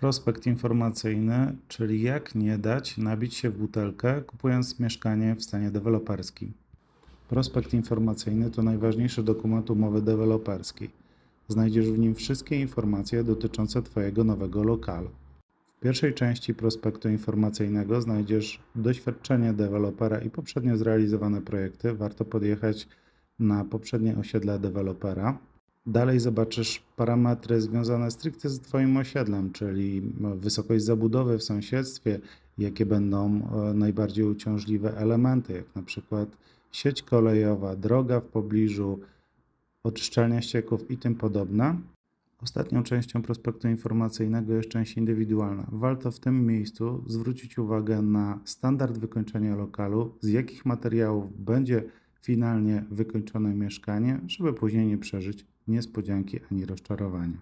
Prospekt informacyjny, czyli jak nie dać nabić się w butelkę, kupując mieszkanie w stanie deweloperskim. Prospekt informacyjny to najważniejszy dokument umowy deweloperskiej. Znajdziesz w nim wszystkie informacje dotyczące Twojego nowego lokalu. W pierwszej części prospektu informacyjnego znajdziesz doświadczenie dewelopera i poprzednio zrealizowane projekty. Warto podjechać na poprzednie osiedle dewelopera. Dalej zobaczysz parametry związane stricte z Twoim osiedlem, czyli wysokość zabudowy w sąsiedztwie, jakie będą e, najbardziej uciążliwe elementy, jak na przykład sieć kolejowa, droga w pobliżu, oczyszczalnia ścieków i tym podobne. Ostatnią częścią prospektu informacyjnego jest część indywidualna. Warto w tym miejscu zwrócić uwagę na standard wykończenia lokalu, z jakich materiałów będzie finalnie wykończone mieszkanie, żeby później nie przeżyć niespodzianki ani rozczarowania.